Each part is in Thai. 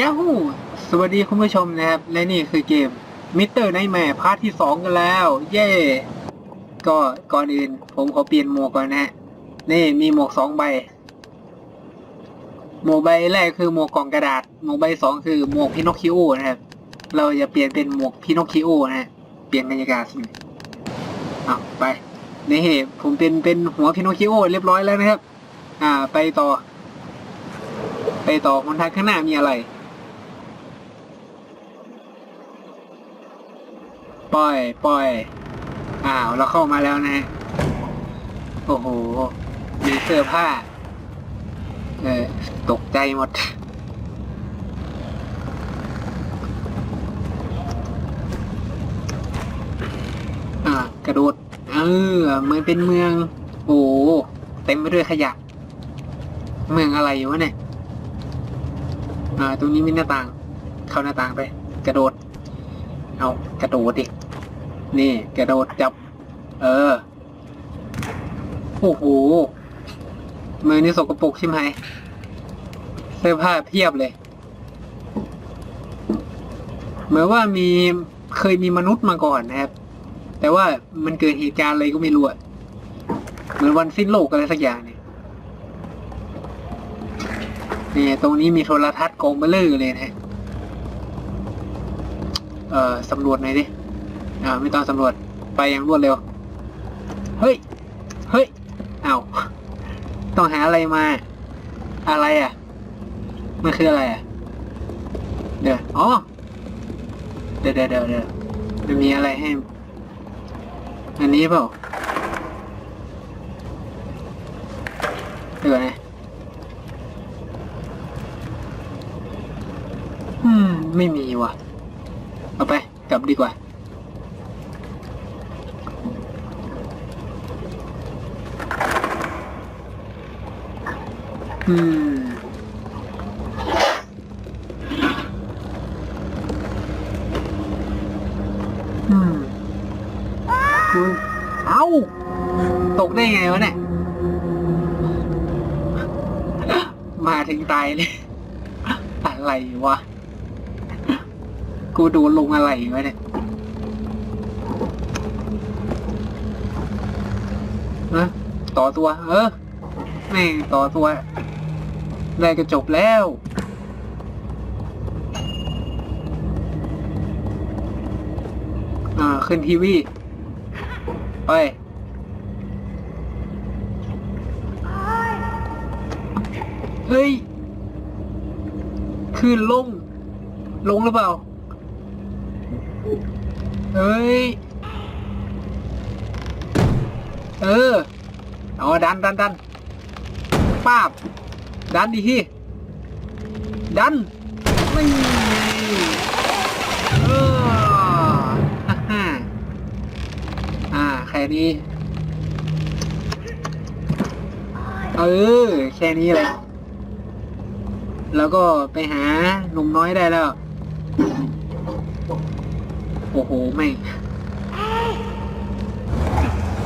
ยาฮูสวัสดีคุณผู้ชมนะครับ และนี่คือเกมมิเตอร์ไนแมร์พาร์ทที่สองกันแล้ว เย่ก็ก่อนอื่น ผมขอเปลี่ยนหมวกก่อนนะฮะ นี่มีหมวกสองใบ หมวกใบแรกคือหมวกกล่องกระดาษ หมวกใบสองคือหมวกพินอคคิโอนะครับ เราจะเปลี่ยนเป็นหมวกพินอคคิโอนะฮะ เปลี่ยนบรรยากาศสิเอาไป นี่ผมเป็นเป็นหัวพินอคคิโอเรียบร้อยแล้วนะครับ อ่า ไปต่อ ไปต่อคนทางข้างหน้ามีอะไร ปล่อย ปล่อย อ้าว เราเข้ามาแล้วนะ โอ้โห มีเสื้อผ้า เออ ตกใจหมด อ่ากระโดด เออ เมืองเป็นเมือง โอ้โหเต็มไปด้วยขยะ เมืองอะไรอยู่วะเนี่ย อ่า ตรงนี้มีหน้าต่าง เข้าหน้าต่างไป กระโดด เอากระโดดดิ นี่กระโดดจับ เออ โอ้โห มือนี่สกปรกใช่ไหมเสื้อผ้าเพียบเลย เหมือนว่ามีเคยมีมนุษย์มาก่อนนะครับ แต่ว่ามันเกิดเหตุการณ์อะไรก็ไม่รู้อะเหมือนวันสิ้นโลกอะไรสักอย่างเนี่ยนี่ตรงนี้มีโทรทัศน์กองเบลเลอร์เลยนะ เอ่อสำรวจหน่อยดิ อ่าไม่ต้องสำรวจไปอย่างรวดเร็ว เฮ้ย เฮ้ยเอา้าต้องหาอะไรมา อะไรอะ มันคืออะไรอะ เดี๋ยว อ๋อ เดี๋ยวเดี๋ยวเดี๋ยวเดี๋ยวมันมีอะไรให้ อันนี้เปล่า เดี๋ยวนนะอืม ไม่มีว่ะ เอาไป กลับดีกว่า อืมเอ้า ตกได้ไงวะเนี่ย มาถึงตายเลย อะไรวะ กูดนลงอะไรวะเนี่ยเออต่อตัว เออแม่งต่อตัว ได้ก็จบแล้วอ่าขึ้นทีวีไปเฮ้ยขึ้นลง ลงหรือเปล่า เฮ้ย เออ เอาดันดันดันป้าบ ดันดีที่ดันไม่เออฮ่าฮ่าอ่าแค่นี้ เออ แค่นี้เลยแล้วก็ไปหาหนุ่มน้อยได้แล้ว โอ้โหแม่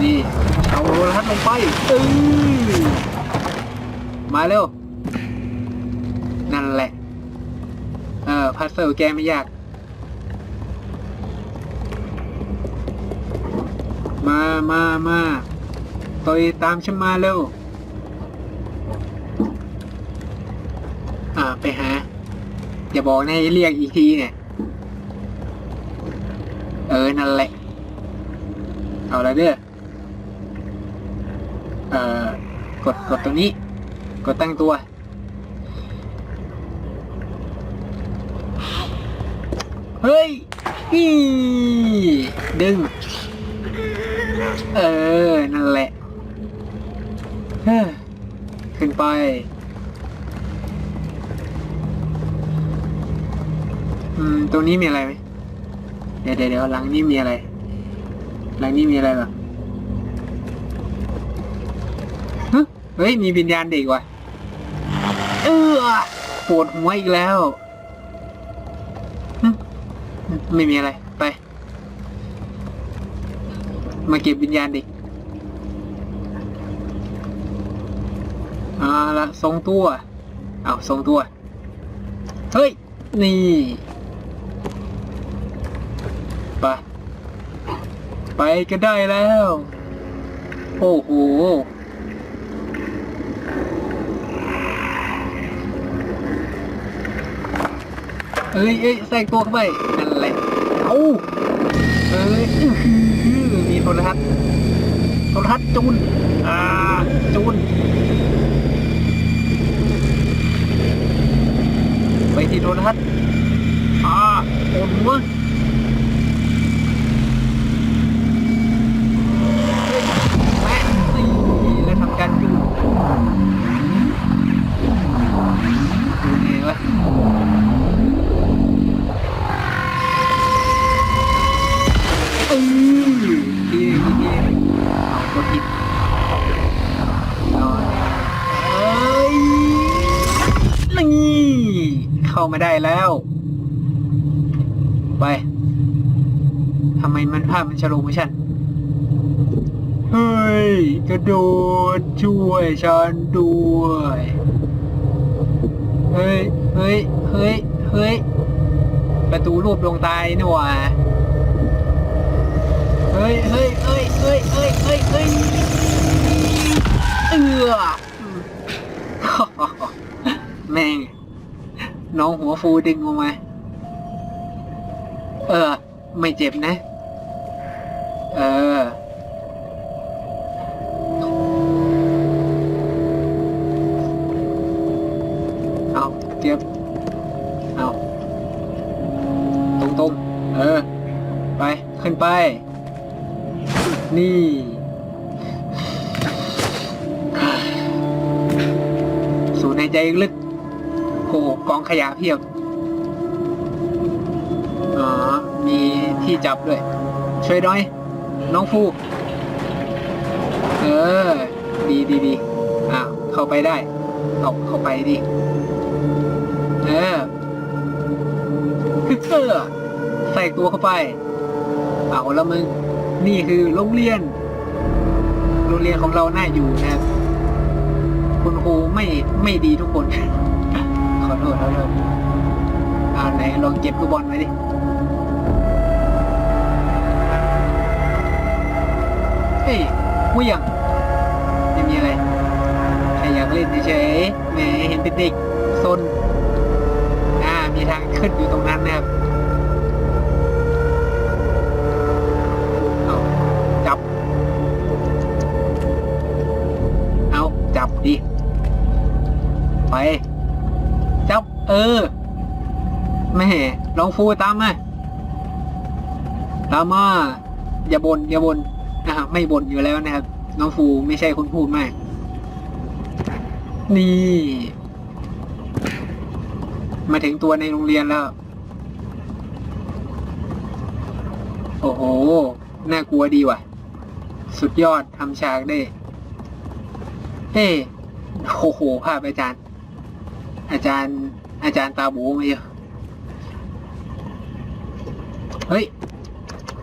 นี่ เอาโทรทัศน์ลงไปเออมาเร็ว นั่นแหละ เออพัซลแกไม่ยาก มามามาต่อยตามฉันมาเร็ว อ่าไปหา อย่าบอกนะให้เรียกอีกทีเนี่ย เออ นั่นแหละ เอาละเด้อ เอ่อ กด กดตรงนี้ กดตั้งตัว เฮ้ยอีดึง เออ นั่นแหละฮ้อขึ้นไป อืม ตรงนี้มีอะไรไหมเดี๋ยวเดี๋ยวหลังนี้มีอะไร หลังนี้มีอะไรบ้างเฮ้ย มีวิญญาณเด็กว่ะ เออปวดหัวอีกแล้ว ไม่มีอะไร ไป มาเก็บวิญญาณด็กเอ่าละทรงตัว เอาทรงตัว เฮ้ย นี่ ไป ไปก็ได้แล้ว โอ้โหเอ้ยเอ้ยแทรกตัวเข้าไปนั่นแหละเอาเอ้ยมีโทรทัศน์โทรทัศน์จูน อ่า จูน ไปที่โทรทัศน์อ่าโอนหัว มันภาพมันชโลมชันเฮ้ย กระโดดช่วยฉันด้วย เฮ้ย เฮ้ย เฮ้ย เฮ้ย ประตูรูปดวงตายนี่หว่าเฮ้ย เฮ้ย เฮ้ย เฮ้ย เฮ้ย เฮ้ย เฮ้ย เอือแม่ง น้องหัวฟูดึงออกมา เออ ไม่เจ็บนะ นี่ สูดในใจลึกโหกองขยะเพียบอ๋อมีที่จับด้วย ช่วยหน่อยน้องฟูเออ ดีดีดีอะ เข้าไปได้เอาเข้าไปดิ เออคือเกอใส่ตัวเข้าไป เอาแล้วมึง นี่คือโรงเรียน โรงเรียนของเราน่าอยู่นะครับคุณครูไม่ไม่ดีทุกคน ขอโทษขอโทษอ่าไหนลองเก็บลูกบอลไว้ดิเฮ้ยกูยังไม่มีอะไรแค่อยากเล่นเฉยๆแหมเห็นเป็นเด็กซนอ่ามีทางขึ้นอยู่ตรงนั้นนะครับ เออแม่ลองฟูตามมาตามมาอย่าบน่นอย่าบน่นอ่าไม่บ่นอยู่แล้วนะครับ น้องฟูไม่ใช่คนพูดมาก นี่ มาถึงตัวในโรงเรียนแล้ว โอ้โห น่ากลัวดีว่ะ สุดยอดทำฉากได้เฮ้โอ้โหภาพอาจารย์ อาจารย์ อาจารย์ตาบูมาเยอะเฮ้ย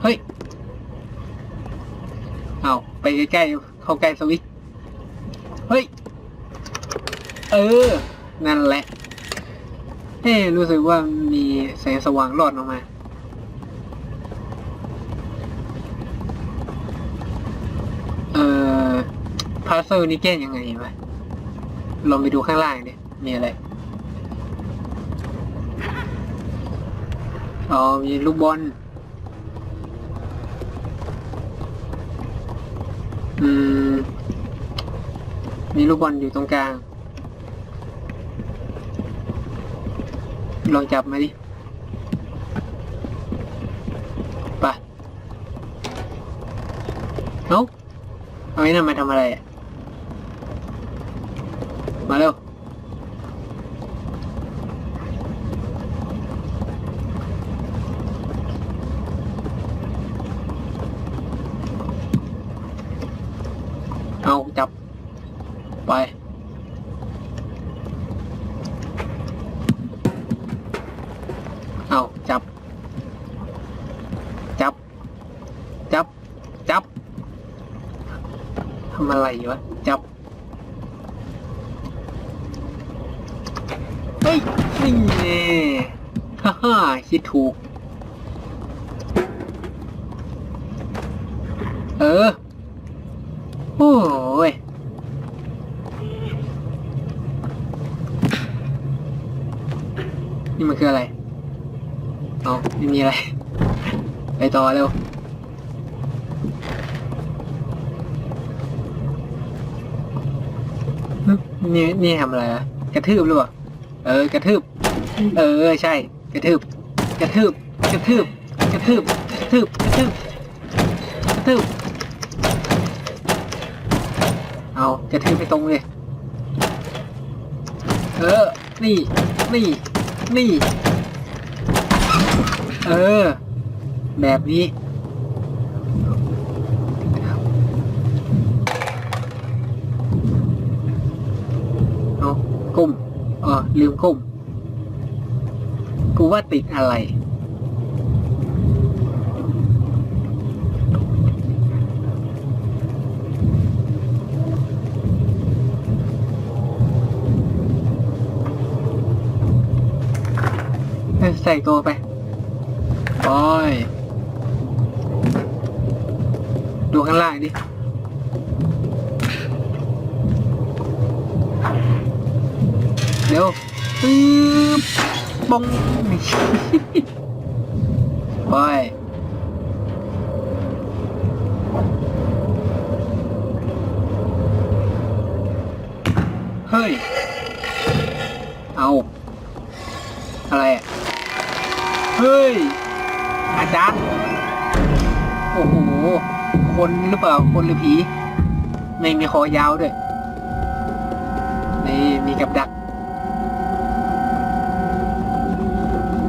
เฮ้ย เอาไปใกล้ๆเข้าใกล้สวิตเฮ้ย เออ นั่นแหละเฮ้รู้สึกว่ามีแสงสว่างรอดออกมา เอ่อพาร์เซอร์นี่แก้ยังไงวะลองไปดูข้างล่างดิมีอะไร อ๋อมีลูกบอล อืม มีลูกบอลอยู่ตรงกลาง ลองจับมาดิไปเอ้าเอาไอ้นั่นมาทำอะไรอะมาเร็ว เอาจับ ไป เอาจับ จับ จับ จับ ทำอะไรอยู่วะ จับ เฮ้ย นี่แน่ฮ่าคิดถูก เออ โอ้ย นี่มันคืออะไร เอาไมีอะไร ไปต่อเร็ว นี่นี่ทำอะไรอะกระทืบหรือเปล่า เออ กระทืบ เออ ใช่ กระทืบ กระทืบ กระทืบ กระทืบ กระทืบ กระทืบ กระทืบ เอา กระทืบไปตรงเลย เออ นี่ นี่ นี่ เออ แบบนี้เอาก้มเออลืมก้มกูว่าติดอะไรเอ้ยใส่ตัวไป โอ้ยดูข้างล่างดิเดี๋ยวปึ๊บบงโอ้ยเฮ้ย เอา อะไรอะ เฮ้ย จารย์โอ้โห คนหรือเปล่า คนหรือผี ไม่มีคอยาวด้วย นี่มีกับดัก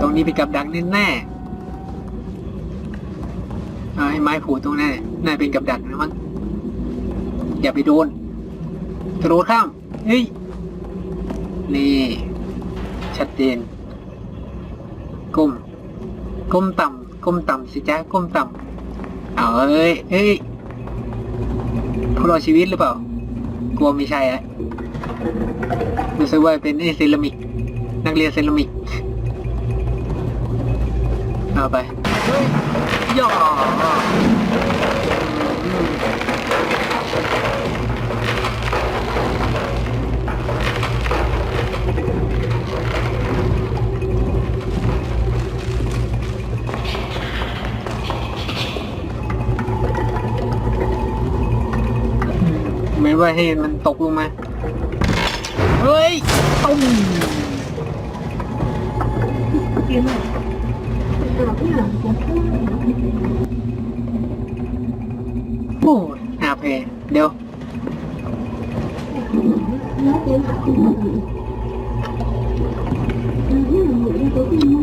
ตรงนี้เป็นกับดักแน่ๆเอาไอ้ไม้ผูตรงนั้นน่ะน่าเป็นกับดักนะมั้ง อย่าไปโดนกระโดดข้าม เฮ้ย นี่ ชัดเจนก้มก้มต่ำ ก้มต่ำสิจ้าก้มต่ำเอาเอ้ยเฮ้ยผู้รอชีวิตหรือเปล่ากลัวไม่ใช่อะรู้สึกว่าเป็นไอ้เซรามิก นักเรียนเซรามิก เอาไปเฮ้ยย่อ ไม่ว่าให้มันตกลงมา เฮ้ยตุ้มโอ้ยอาเพเดี๋ยวตา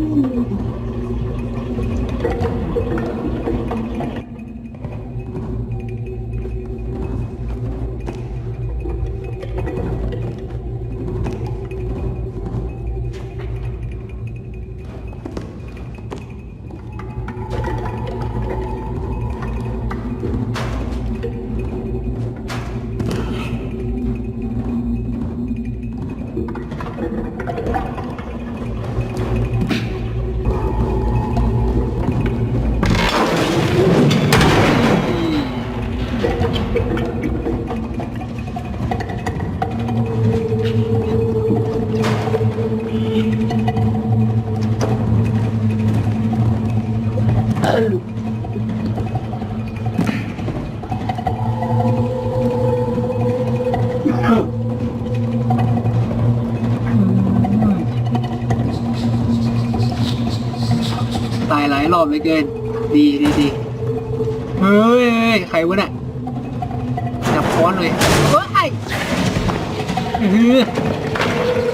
อบเหลยเกิน ดีดีดีเฮ้ยใครวะเนี่ยจับค้อนเลยเฮ้ยอื้ออ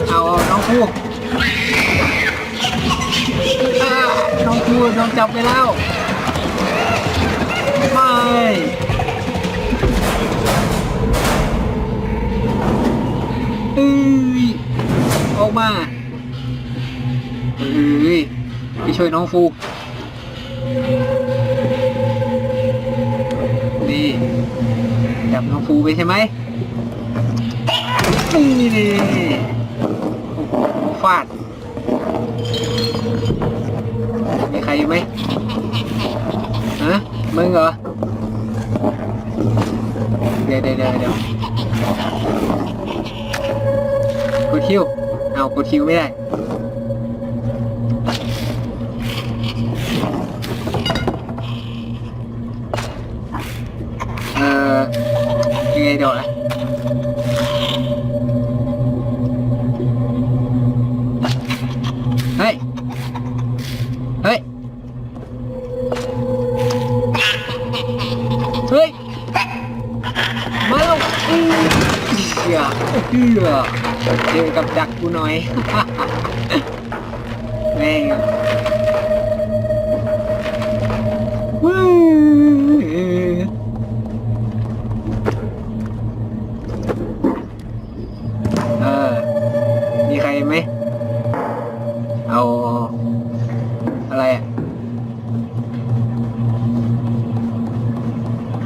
เอาเอาน้องฟูอ่น้องฟูโดนจับไปแล้วไม่เอ้ยออกมาเอ้ยไปช่วยน้องฟูก นี่จับน้องฟูไปใช่ไหมนี่นี่ฟาดอยู่ไหมฮะมึงเหรอเดี๋ยวเดี๋ยวเดี๋ยวเดี๋ยวกดคิว เอากดคิวไม่ได้ ยังไงเดี๋ยวนะเฮ้ยเฮ้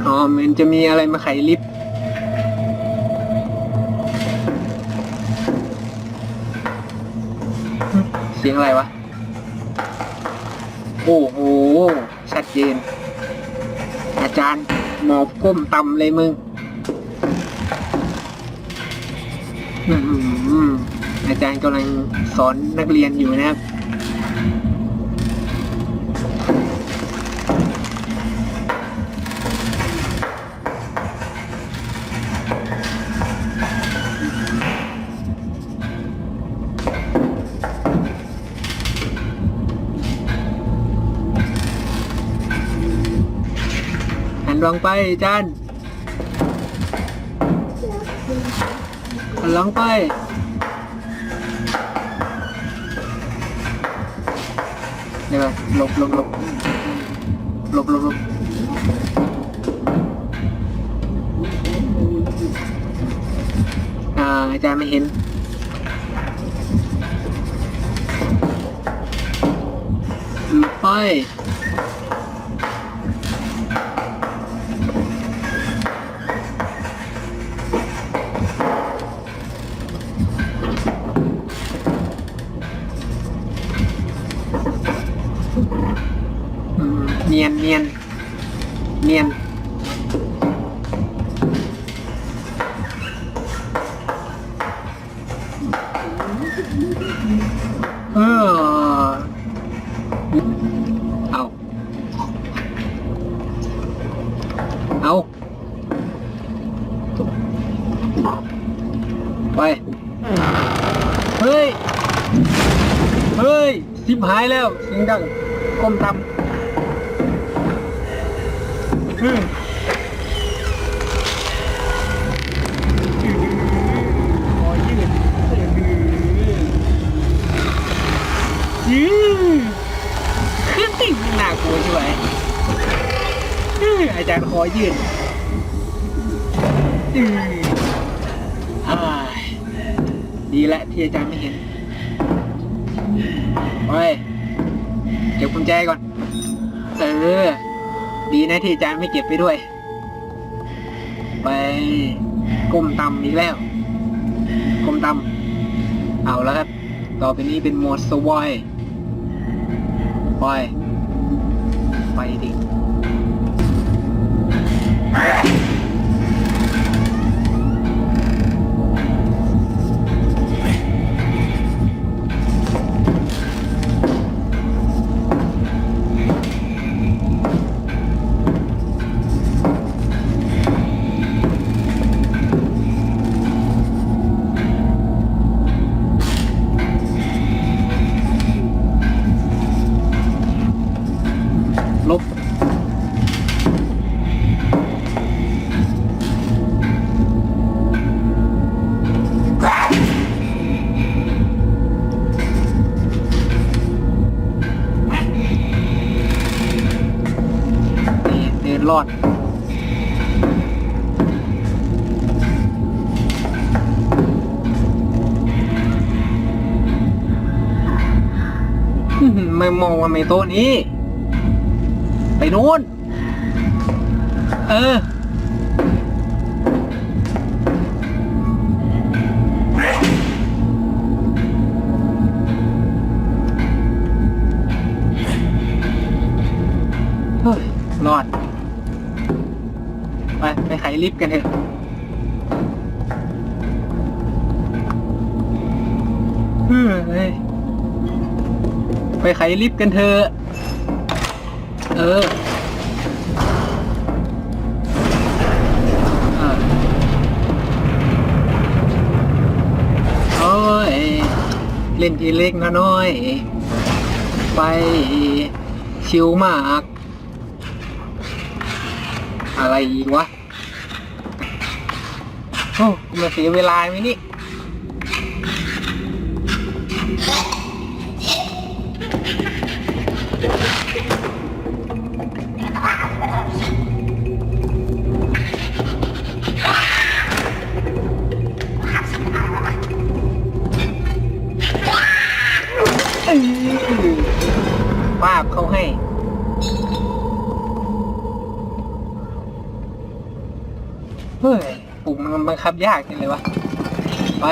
อ๋อมันจะมีอะไรมาไขลิฟต์เสียงอะไรวะ โอ้โห ชัดเจน อาจารย์หมอบก้มต่ำเลยมึงอืมอาจารย์กำลังสอนนักเรียนอยู่นะครับ หันหลังไปจานลังไปเดี๋ยวก่อนหลบหลบหลบหลบหลบหลบอ่าอาจารย์ไม่เห็นหลบไป เออ เอา เอา ไป เฮ้ย เฮ้ยสิบหายแล้วเสียงดังก้มต่ำอืม อื้ออารขอยืดอืออ่าดีแล้วที่อาจารย์ไม่เห็นไปเก็บกุญแจก่อน เออ ดีนะที่อาจารย์ไม่เก็บไปด้วย ไปก้มต่ำอีกแล้วก้มต่ำเอาแล้วครับ ต่อไปนี้เป็นโหมดสวอยไปไปดิ Yeah. รอด ไม่มองว่าไม่โตนี้ ไปนู้น เออ ลิฟต์กันเถอะเฮ้ยไปไขลิฟต์กันเถอะเออเออโอ้ยเล่นทีเล็กนะน้อย ไปชิวมาก อะไรอีกวะ โอ้มาเสียเวลาไหมนี่ป้าบเขาให้เฮ้ย ปุ่มมันบังคับยากจังเลยวะ ไป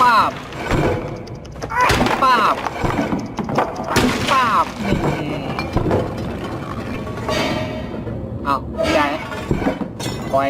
ป้าบป้าบป้าบนี่เอาใหญ่ไปล่อย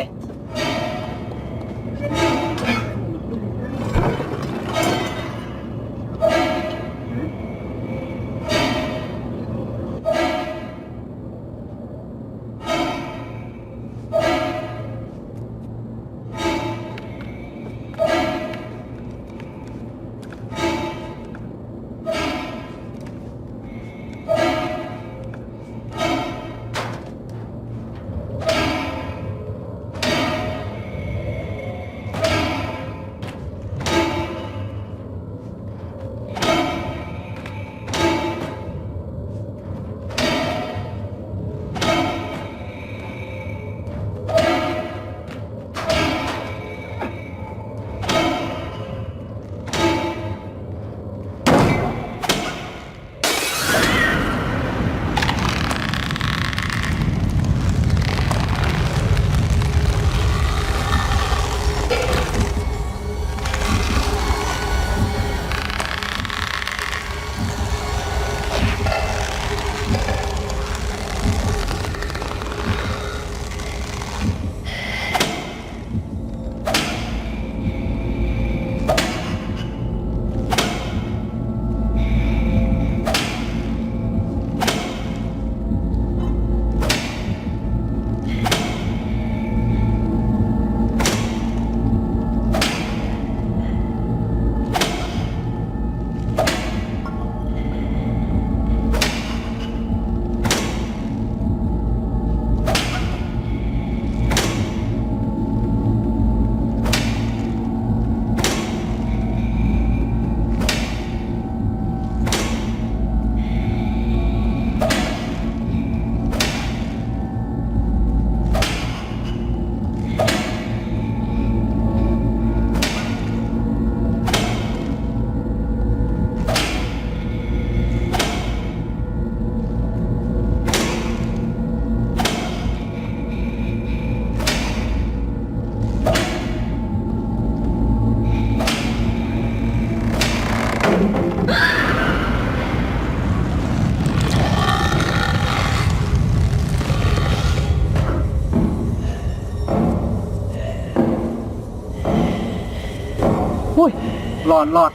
หลอดหลอด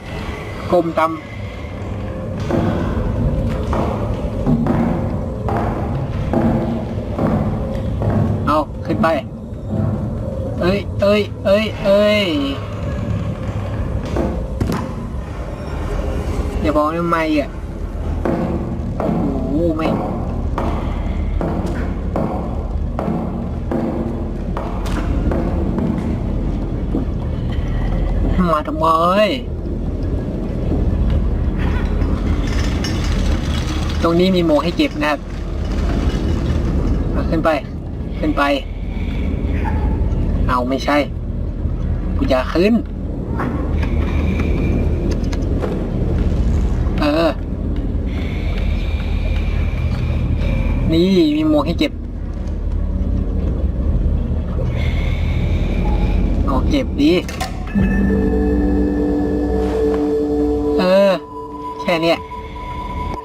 กลมดำเอาขึ้นไป เอ้ยเอ้ยเอ้ยเอ้ยอย่าบอกนะไม่อะโอ้โหไม่ มาทำไมตรงนี้มีโมให้เก็บนะครับขึ้นไป ขึ้นไป เอาไม่ใช่ กูจะขึ้น เออ นี่มีโมให้เก็บเอาเก็บดี แค่เนี้ย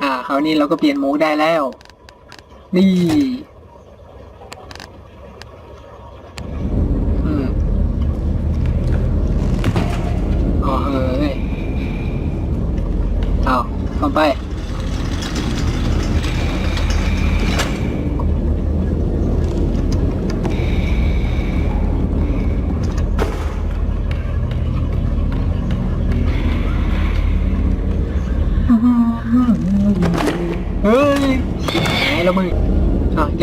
อ่าคราวนี้เราก็เปลี่ยนโหมดได้แล้ว นี่ อืมอ๋อเอ้ยเอาเข้าไป เฮ้ยไหนแล้วมึง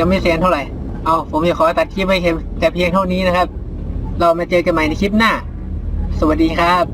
อะยังไม่แสนเท่าไหร่ เอาผมจะขอตัดคลิปไว้แต่เพียงเท่านี้นะครับ เรามาเจอกันใหม่ในคลิปหน้า สวัสดีครับ